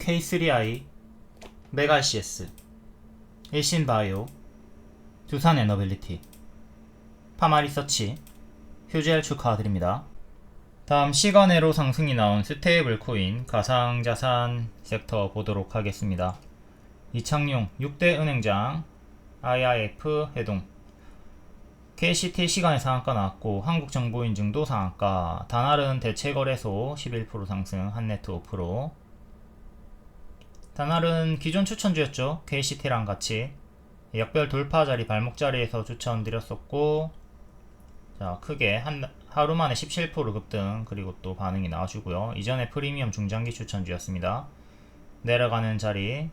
K3i, 메갈CS, 일신바이오, 두산에너빌리티, 파마리서치, 휴젤 축하드립니다. 다음 시간외로 상승이 나온 스테이블 코인 가상자산 섹터 보도록 하겠습니다. 이창용 6대 은행장 IIF 해동 KCT 시간의 상한가 나왔고 한국정보인증도 상한가 다날은 대체거래소 11% 상승 한네트 5% 다날은 기존 추천주였죠 KCT랑 같이 역별 돌파 자리 발목 자리에서 추천드렸었고 자 크게 한 하루 만에 17% 급등 그리고 또 반응이 나와주고요 이전에 프리미엄 중장기 추천주였습니다 내려가는 자리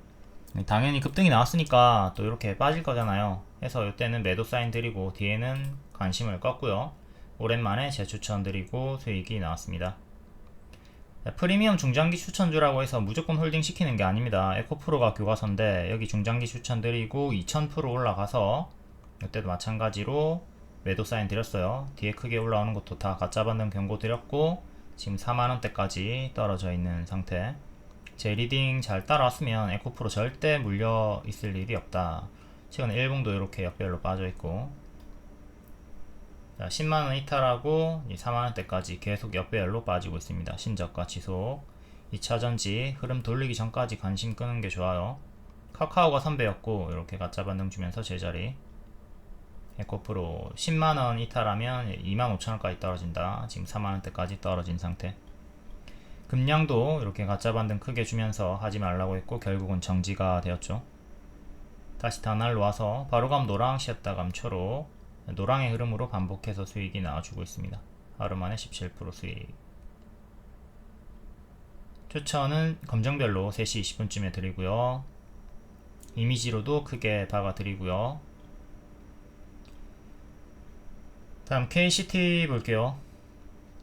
당연히 급등이 나왔으니까 또 이렇게 빠질 거잖아요. 해서 이때는 매도 사인 드리고 뒤에는 관심을 껐고요. 오랜만에 재추천 드리고 수익이 나왔습니다. 프리미엄 중장기 추천주라고 해서 무조건 홀딩 시키는 게 아닙니다. 에코프로가 교과서인데 여기 중장기 추천 드리고 2000% 올라가서 이때도 마찬가지로 매도 사인 드렸어요. 뒤에 크게 올라오는 것도 다 가짜 반등 경고 드렸고 지금 4만원대까지 떨어져 있는 상태. 제 리딩 잘 따라왔으면 에코프로 절대 물려 있을 일이 없다. 최근에 일봉도 이렇게 역별로 빠져 있고, 자, 10만원 이탈하고 4만원대까지 계속 역별로 빠지고 있습니다. 신저가 지속. 2차전지 흐름 돌리기 전까지 관심 끄는 게 좋아요. 카카오가 선배였고, 이렇게 가짜 반등 주면서 제자리. 에코프로 10만원 이탈하면 25,000원까지 떨어진다. 지금 4만원대까지 떨어진 상태. 금량도 이렇게 가짜 반등 크게 주면서 하지 말라고 했고 결국은 정지가 되었죠. 다시 단알로 와서 바로감 노랑 쉬었다감 초록 노랑의 흐름으로 반복해서 수익이 나와주고 있습니다. 하루 만에 17% 수익. 추천은 검정별로 3시 20분쯤에 드리고요. 이미지로도 크게 박아 드리고요. 다음 KCT 볼게요.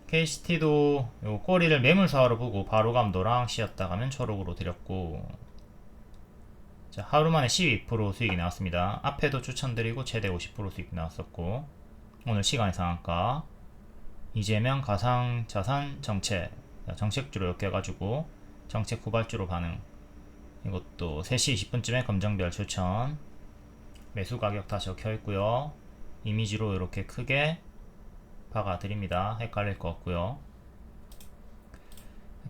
KCT도 요 꼬리를 매물사로 보고 바로감 노랑 씌었다 가면 초록으로 드렸고 자 하루 만에 12% 수익이 나왔습니다 앞에도 추천드리고 최대 50% 수익 나왔었고 오늘 시간의 상한가 이재명 가상 자산 정책 자, 정책주로 해가지고 정책 후발주로 반응 이것도 3시 20분쯤에 검정별 추천 매수 가격 다 적혀 있고요 이미지로 이렇게 크게 박아 드립니다. 헷갈릴 것 같고요.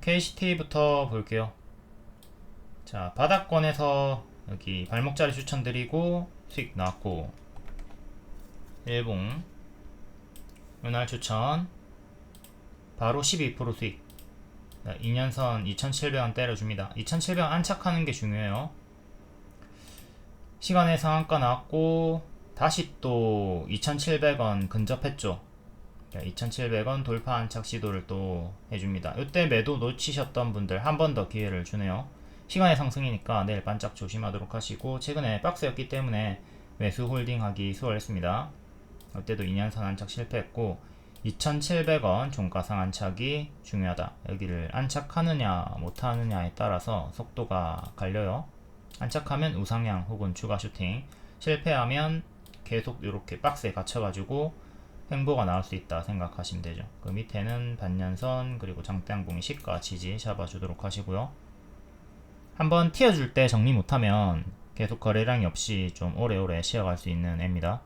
KCT부터 볼게요. 자, 바닥권에서 여기 발목자리 추천드리고 수익 나왔고 일봉 은할 추천 바로 12% 수익 2년선 2,700원 때려줍니다. 2,700원 안착하는 게 중요해요. 시간의 상한가 나왔고 다시 또 2,700원 근접했죠. 2,700원 돌파 안착 시도를 또 해줍니다. 이때 매도 놓치셨던 분들 한 번 더 기회를 주네요. 시간의 상승이니까 내일 반짝 조심하도록 하시고 최근에 박스였기 때문에 매수 홀딩하기 수월했습니다. 이때도 2년선 안착 실패했고 2,700원 종가상 안착이 중요하다. 여기를 안착하느냐 못하느냐에 따라서 속도가 갈려요. 안착하면 우상향 혹은 추가 슈팅 실패하면 계속 이렇게 박스에 갇혀가지고 횡보가 나올 수 있다 생각하시면 되죠. 그 밑에는 반년선 그리고 장대항공이 시가 지지 잡아주도록 하시고요. 한번 튀어줄 때 정리 못하면 계속 거래량이 없이 좀 오래오래 쉬어갈 수 있는 애입니다.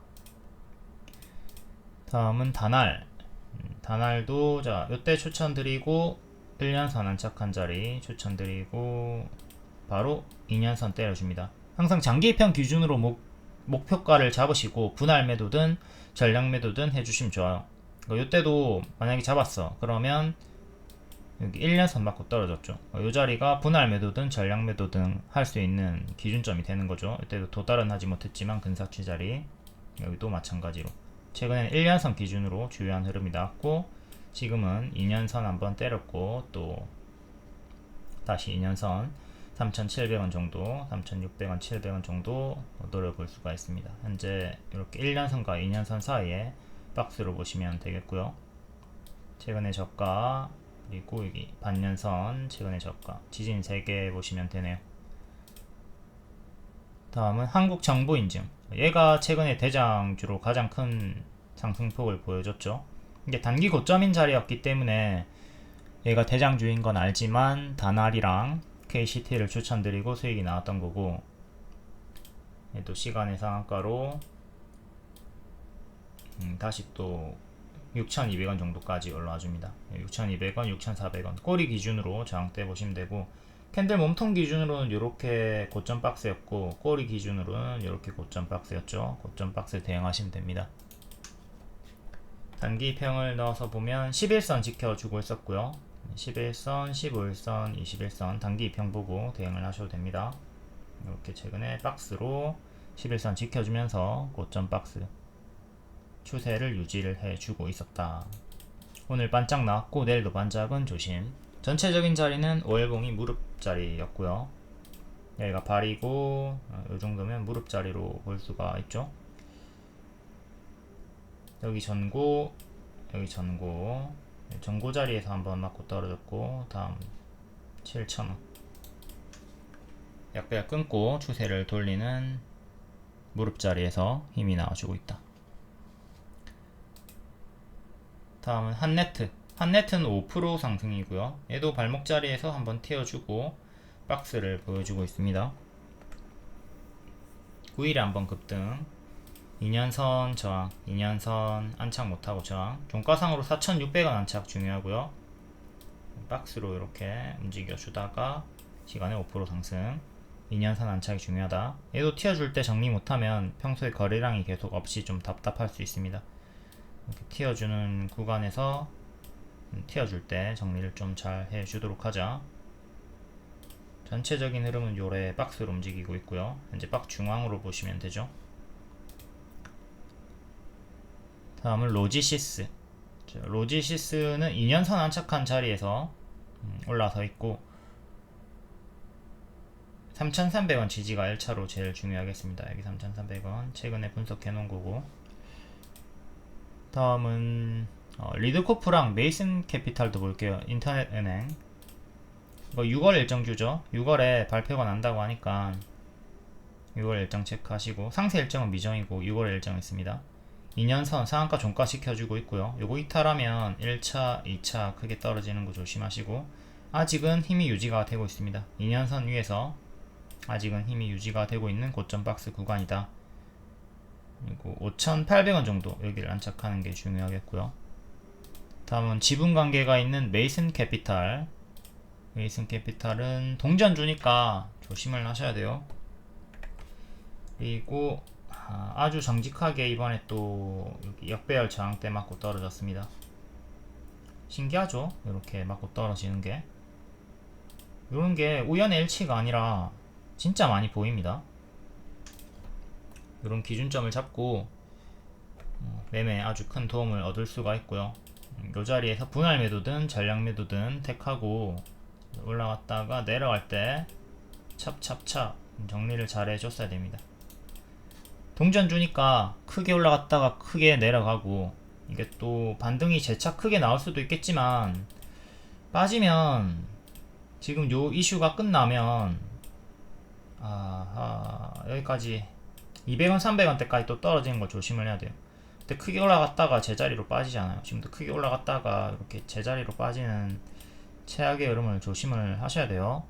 다음은 다날. 음, 다날도 자 요때 추천드리고 1년선 안착한 자리 추천드리고 바로 2년선 때려줍니다. 항상 장기편 기준으로 목, 목표가를 잡으시고 분할 매도든 전량 매도든 해주시면 좋아요. 이때도 만약에 잡았어. 그러면 여기 1년 선 맞고 떨어졌죠. 이 자리가 분할 매도든 전량 매도든 할 수 있는 기준점이 되는 거죠. 이때도 도달은 하지 못했지만 근사치 자리 여기도 마찬가지로 최근에는 1년선 기준으로 주요한 흐름이 나왔고 지금은 2년선 한번 때렸고 또 다시 2년선 3,700원 정도, 3,600원, 700원 정도 노려볼 수가 있습니다. 현재 이렇게 1년선과 2년선 사이에 박스로 보시면 되겠고요. 최근의 저가 그리고 여기 반년선 최근의 저가 지진 3개 보시면 되네요. 다음은 한국 정보 인증 얘가 최근에 대장주로 가장 큰 상승폭을 보여줬죠. 이게 단기 고점인 자리였기 때문에 얘가 대장주인 건 알지만 다날이랑 KCT를 추천드리고 수익이 나왔던 거고 또 시간의 상한가로 음, 다시 또 6,200원 정도까지 올라와 줍니다. 6,200원, 6,400원 꼬리 기준으로 저항대 보시면 되고 캔들 몸통 기준으로는 이렇게 고점 박스였고 꼬리 기준으로는 이렇게 고점 박스였죠. 고점 박스 대응하시면 됩니다. 단기 평을 넣어서 보면 11선 지켜주고 있었고요. 11선, 15일선, 21선 단기 평 보고 대응을 하셔도 됩니다. 이렇게 최근에 박스로 11선 지켜주면서 고점 박스 추세를 유지를 해주고 있었다. 오늘 반짝 나왔고 내일도 반짝은 조심. 전체적인 자리는 오일봉이 무릎 자리였고요. 여기가 발이고 어, 이 정도면 무릎 자리로 볼 수가 있죠. 여기 전고 여기 전고 전고 자리에서 한번 맞고 떨어졌고 다음 7,000원 약배가 끊고 추세를 돌리는 무릎 자리에서 힘이 나와주고 있다. 다음은 한네트. 한네트는 5% 상승이고요. 얘도 발목 자리에서 한번 튀어주고 박스를 보여주고 있습니다. 9일에 한번 급등. 2년선 저항, 2년선 안착 못하고 저항. 종가상으로 4,600원 안착 중요하고요. 박스로 이렇게 움직여 주다가 시간에 5% 상승. 2년선 안착이 중요하다. 얘도 튀어줄 때 정리 못하면 평소에 거래량이 계속 없이 좀 답답할 수 있습니다. 이렇게 튀어주는 구간에서 음, 튀어줄 때 정리를 좀 잘 해주도록 하자. 전체적인 흐름은 요래 박스로 움직이고 있고요. 현재 박 중앙으로 보시면 되죠. 다음은 로지시스. 자, 로지시스는 2년선 안착한 자리에서 음, 올라서 있고 3,300원 지지가 1차로 제일 중요하겠습니다. 여기 3,300원 최근에 분석해 놓은 거고 다음은 어, 리드코프랑 메이슨 캐피탈도 볼게요. 인터넷 은행 이거 6월 일정주죠. 6월에 발표가 난다고 하니까 6월 일정 체크하시고 상세 일정은 미정이고 6월 일정 있습니다. 2년선 상한가 종가 시켜주고 있고요. 요거 이탈하면 1차, 2차 크게 떨어지는 거 조심하시고 아직은 힘이 유지가 되고 있습니다. 2년선 위에서 아직은 힘이 유지가 되고 있는 고점 박스 구간이다. 그리고 5,800원 정도 여기를 안착하는 게 중요하겠고요. 다음은 지분 관계가 있는 메이슨 캐피탈. 메이슨 캐피탈은 동전 주니까 조심을 하셔야 돼요. 그리고 아, 아주 정직하게 이번에 또 역배열 저항 때 맞고 떨어졌습니다. 신기하죠? 이렇게 맞고 떨어지는 게. 이런 게 우연의 일치가 아니라 진짜 많이 보입니다. 이런 기준점을 잡고 어, 매매에 아주 큰 도움을 얻을 수가 있고요. 음, 이 자리에서 분할 매도든 전량 매도든 택하고 올라갔다가 내려갈 때 찹찹찹 정리를 잘 해줬어야 됩니다. 동전 주니까 크게 올라갔다가 크게 내려가고 이게 또 반등이 재차 크게 나올 수도 있겠지만 빠지면 지금 요 이슈가 끝나면 아, 아 여기까지 200원, 300원대까지 또 떨어지는 거 조심을 해야 돼요. 근데 크게 올라갔다가 제자리로 빠지잖아요. 지금도 크게 올라갔다가 이렇게 제자리로 빠지는 최악의 흐름을 조심을 하셔야 돼요.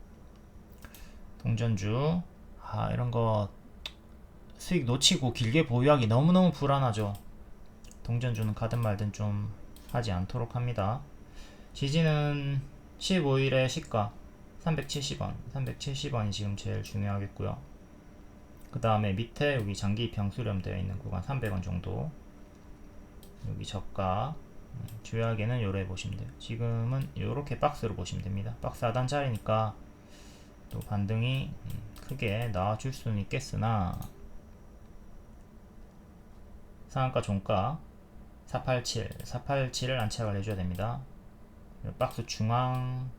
동전주, 아, 이런 거 수익 놓치고 길게 보유하기 너무너무 불안하죠. 동전주는 가든 말든 좀 하지 않도록 합니다. 지지는 15일의 시가 370원, 370원이 지금 제일 중요하겠고요. 그 다음에 밑에 여기 장기 평 수렴 되어 있는 구간 300원 정도. 여기 저가 음, 주요하게는 요래 보시면 돼요. 지금은 이렇게 박스로 보시면 됩니다. 박스 하단 자리니까 또 반등이 음, 크게 나와줄 수는 있겠으나 상한가 종가 487 487을 안착을 해줘야 됩니다. 박스 중앙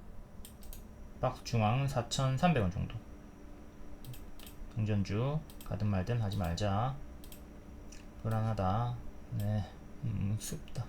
박스 중앙은 4,300원 정도 동전주 가든 말든 하지 말자. 불안하다. 네. 음, 습다